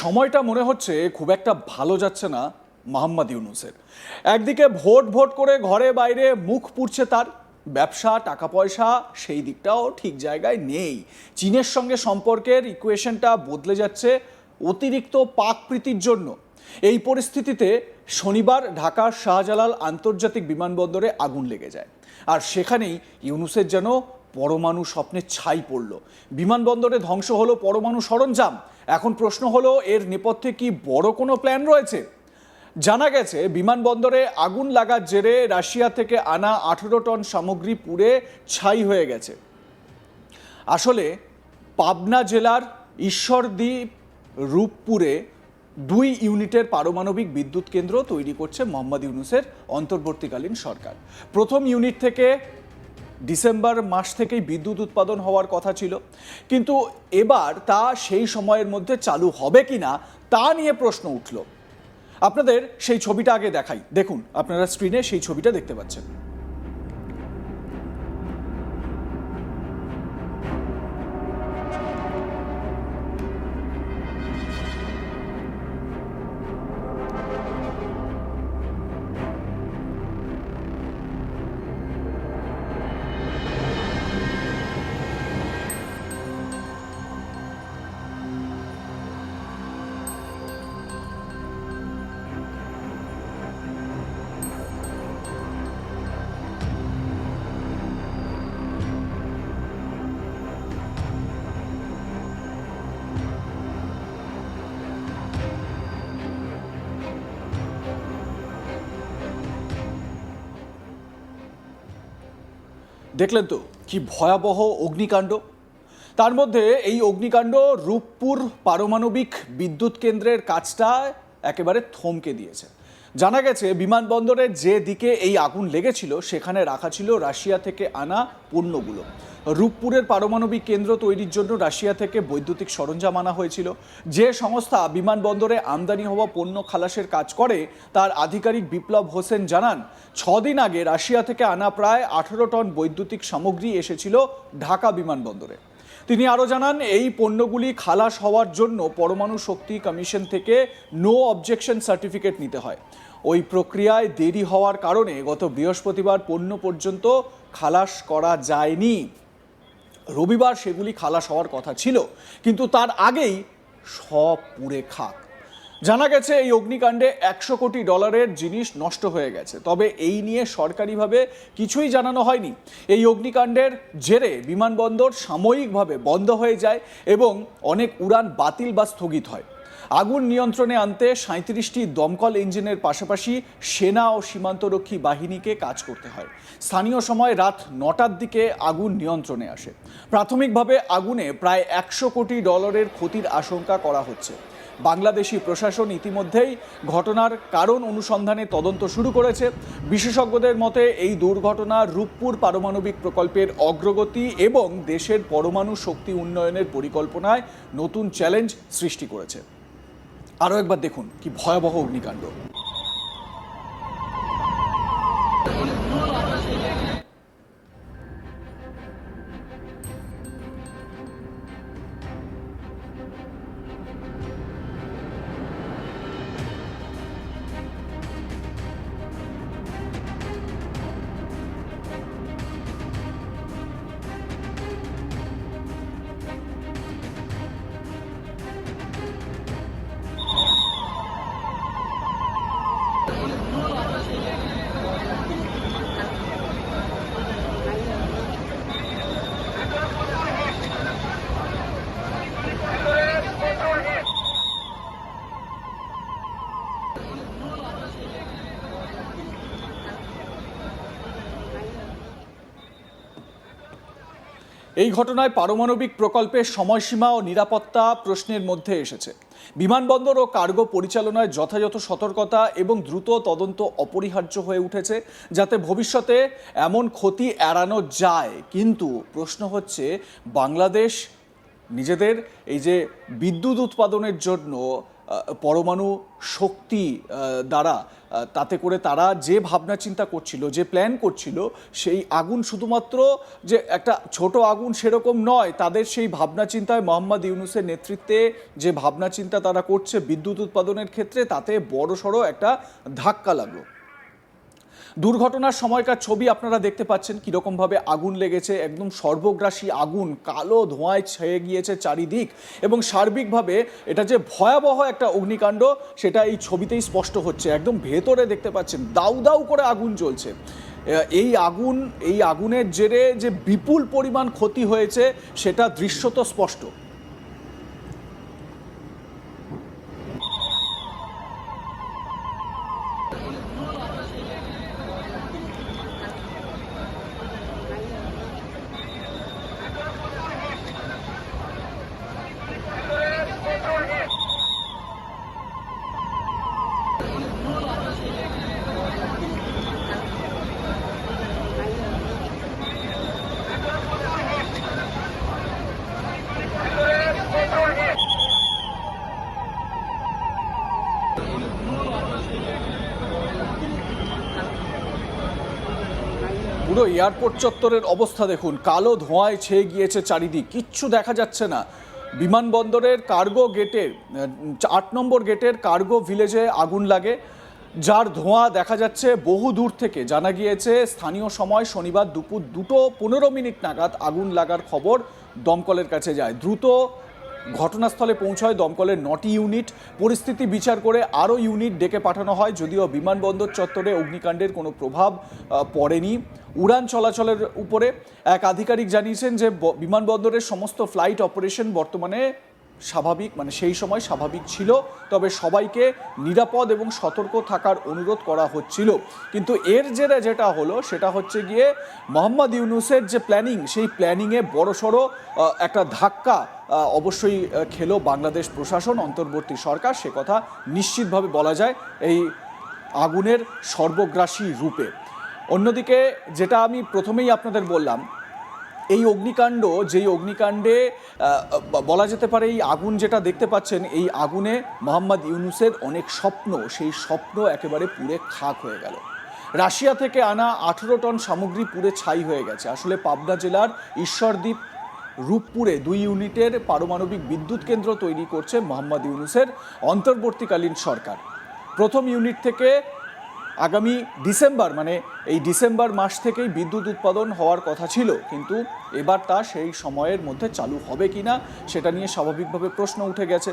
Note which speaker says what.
Speaker 1: সময়টা মনে হচ্ছে খুব একটা ভালো যাচ্ছে না মোহাম্মদ ইউনুসের। একদিকে ভোট ভোট করে ঘরে বাইরে মুখ পুড়ছে তার, ব্যবসা টাকা পয়সা সেই দিকটাও ঠিক জায়গায় নেই। চীনের সঙ্গে সম্পর্কের ইকুয়েশনটা বদলে যাচ্ছে অতিরিক্ত পাক প্রীতির জন্য। এই পরিস্থিতিতে শনিবার ঢাকার শাহজালাল আন্তর্জাতিক বিমানবন্দরে আগুন লেগে যায়। আর সেখানেই ইউনুসের যেন পরমাণু স্বপ্নে ছাই পড়ল। বিমানবন্দরে ধ্বংস হলো পরমাণু সরঞ্জাম। এখন প্রশ্ন হলো, এর নেপথ্যে কি বড় কোনো প্ল্যান রয়েছে? জানা গেছে, বিমানবন্দরে আগুন লাগার জেরে রাশিয়া থেকে আনা আঠেরো টন সামগ্রী পুড়ে ছাই হয়ে গেছে। আসলে, পাবনা জেলার ঈশ্বরদ্বীপ রূপপুরে দুই ইউনিটের পারমাণবিক বিদ্যুৎ কেন্দ্র তৈরি করছে মোহাম্মদ ইউনুসের অন্তর্বর্তীকালীন সরকার। প্রথম ইউনিট থেকে ডিসেম্বর মাস থেকেই বিদ্যুৎ উৎপাদন হওয়ার কথা ছিল। কিন্তু এবার তা সেই সময়ের মধ্যে চালু হবে কি না তা নিয়ে প্রশ্ন উঠল। আপনাদের সেই ছবিটা আগে দেখাই। দেখুন, আপনারা স্ক্রিনে সেই ছবিটা দেখতে পাচ্ছেন। দেখলেন তো, কি ভয়াবহ অগ্নিকাণ্ড? তার মধ্যে এই অগ্নিকাণ্ড রূপপুর পারমাণবিক বিদ্যুৎ কেন্দ্রের কাজটা একেবারে থমকে দিয়েছে। জানা গেছে, বিমানবন্দরের যে দিকে এই আগুন লেগেছিল, সেখানে রাখা ছিল রাশিয়া থেকে আনা পণ্যগুলো। রূপপুরের পারমাণবিক কেন্দ্র তৈরির জন্য রাশিয়া থেকে বৈদ্যুতিক সরঞ্জাম আনা হয়েছিল। যে সংস্থা বিমানবন্দরে আমদানি হওয়া পণ্য খালাসের কাজ করে, তার আধিকারিক বিপ্লব হোসেন জানান, ছদিন আগে রাশিয়া থেকে আনা প্রায় আঠেরো টন বৈদ্যুতিক সামগ্রী এসেছিল ঢাকা বিমানবন্দরে। তিনি আরও জানান, এই পণ্যগুলি খালাস হওয়ার জন্য পরমাণু শক্তি কমিশন থেকে নো অবজেকশন সার্টিফিকেট নিতে হয়। ওই প্রক্রিয়ায় দেরি হওয়ার কারণে গত বৃহস্পতিবার পণ্য পর্যন্ত খালাস করা যায়নি। রবিবার সেগুলি খালাস হওয়ার কথা ছিল, কিন্তু তার আগেই সব পুড়ে খাক। জানা গেছে এই অগ্নিকাণ্ডে একশো কোটি ডলারের জিনিস নষ্ট হয়ে গেছে। তবে এই নিয়ে সরকারিভাবে কিছুই জানানো হয়নি। এই অগ্নিকাণ্ডের জেরে বিমানবন্দর সাময়িকভাবে বন্ধ হয়ে যায় এবং অনেক উড়ান বাতিল বা স্থগিত হয়। আগুন নিয়ন্ত্রণে আনতে সাঁত্রিশটি দমকল ইঞ্জিনের পাশাপাশি সেনা ও সীমান্তরক্ষী বাহিনীকে কাজ করতে হয়। স্থানীয় সময় রাত নটার দিকে আগুন নিয়ন্ত্রণে আসে। প্রাথমিকভাবে আগুনে প্রায় একশো কোটি ডলারের ক্ষতির আশঙ্কা করা হচ্ছে। বাংলাদেশি প্রশাসন ইতিমধ্যেই ঘটনার কারণ অনুসন্ধানে তদন্ত শুরু করেছে। বিশেষজ্ঞদের মতে, এই দুর্ঘটনা রূপপুর পারমাণবিক প্রকল্পের অগ্রগতি এবং দেশের পরমাণু শক্তি উন্নয়নের পরিকল্পনায় নতুন চ্যালেঞ্জ সৃষ্টি করেছে। আরও একবার দেখুন কি ভয়াবহ অগ্নিকাণ্ড। এই ঘটনায় পারমাণবিক প্রকল্পের সময়সীমা ও নিরাপত্তা প্রশ্নের মধ্যে এসেছে। বিমানবন্দর ও কার্গো পরিচালনায় যথাযথ সতর্কতা এবং দ্রুত তদন্ত অপরিহার্য হয়ে উঠেছে, যাতে ভবিষ্যতে এমন ক্ষতি এড়ানো যায়। কিন্তু প্রশ্ন হচ্ছে, বাংলাদেশ নিজেদের এই যে বিদ্যুৎ উৎপাদনের জন্য পরমাণু শক্তি দ্বারা তাতে করে তারা যে ভাবনা চিন্তা করছিল, যে প্ল্যান করছিল, সেই আগুন শুধুমাত্র যে একটা ছোট আগুন সেরকম নয়, তাদের সেই ভাবনা চিন্তায় মোহাম্মদ ইউনুসের নেতৃত্বে যে ভাবনা চিন্তা তারা করছে বিদ্যুৎ উৎপাদনের ক্ষেত্রে, তাতে বড়সড় একটা ধাক্কা লাগল। দুর্ঘটনার সময়কার ছবি আপনারা দেখতে পাচ্ছেন, কীরকমভাবে আগুন লেগেছে, একদম সর্বগ্রাসী আগুন, কালো ধোঁয়ায় ছেয়ে গিয়েছে চারিদিক এবং সার্বিকভাবে এটা যে ভয়াবহ একটা অগ্নিকাণ্ড, সেটা এই ছবিতেই স্পষ্ট হচ্ছে। একদম ভেতরে দেখতে পাচ্ছেন, দাউ দাউ করে আগুন জ্বলছে। এই আগুন, এই আগুনের জেরে যে বিপুল পরিমাণ ক্ষতি হয়েছে, সেটা দৃশ্যত স্পষ্ট। পুরো এয়ারপোর্ট চত্বরের অবস্থা দেখুন। কালো ধোঁয়ায় ছেয়ে গিয়েছে চারিদিক। কিচ্ছু দেখা যাচ্ছে না। বিমানবন্দরের কার্গো গেটের আট নম্বর গেটের কার্গো ভিলেজে আগুন লাগে। যার ধোঁয়া দেখা যাচ্ছে বহু দূর থেকে। জানা গিয়েছে, স্থানীয় সময় শনিবার দুপুর দুটো পনেরো মিনিট নাগাদ আগুন লাগার খবর দমকলের কাছে যায়। দ্রুত ঘটনাস্থলে পৌঁছায় দমকলের নটি ইউনিট। পরিস্থিতি বিচার করে আরও ইউনিট ডেকে পাঠানো হয়, যদিও বিমানবন্দর চত্বরে অগ্নিকাণ্ডের কোনো প্রভাব পড়েনি। উড়ান চলাচলের উপরে এক আধিকারিক জানিয়েছেন যে বিমানবন্দরের সমস্ত ফ্লাইট অপারেশন বর্তমানে স্বাভাবিক মানে সেই সময় স্বাভাবিক ছিল, তবে সবাইকে নিরাপদ এবং সতর্ক থাকার অনুরোধ করা হচ্ছিল। কিন্তু এর জেরে যেটা হলো, সেটা হচ্ছে গিয়ে মোহাম্মদ ইউনুসের যে প্ল্যানিং, সেই প্ল্যানিংয়ে বড়সড় একটা ধাক্কা অবশ্যই খেলো বাংলাদেশ প্রশাসন, অন্তর্বর্তী সরকার, সে কথা নিশ্চিতভাবে বলা যায় এই আগুনের সর্বগ্রাসী রূপে। অন্যদিকে, যেটা আমি প্রথমেই আপনাদের বললাম এই অগ্নিকাণ্ড, যেই অগ্নিকাণ্ডে বলা যেতে পারে এই আগুন যেটা দেখতে পাচ্ছেন, এই আগুনে মোহাম্মদ ইউনুসের অনেক স্বপ্ন, সেই স্বপ্ন একেবারে পুড়ে খাক হয়ে গেল। রাশিয়া থেকে আনা আঠেরো টন সামগ্রী পুড়ে ছাই হয়ে গেছে। আসলে পাবনা জেলার ঈশ্বরদ্বীপ রূপপুরে দুই ইউনিটের পারমাণবিক বিদ্যুৎ কেন্দ্র তৈরি করছে মোহাম্মদ ইউনুসের অন্তর্বর্তীকালীন সরকার। প্রথম ইউনিট থেকে আগামী ডিসেম্বর মানে এই ডিসেম্বর মাস থেকেই বিদ্যুৎ উৎপাদন হওয়ার কথা ছিল, কিন্তু এবার তা সেই সময়ের মধ্যে চালু হবে কি না সেটা নিয়ে স্বাভাবিকভাবে প্রশ্ন উঠে গেছে।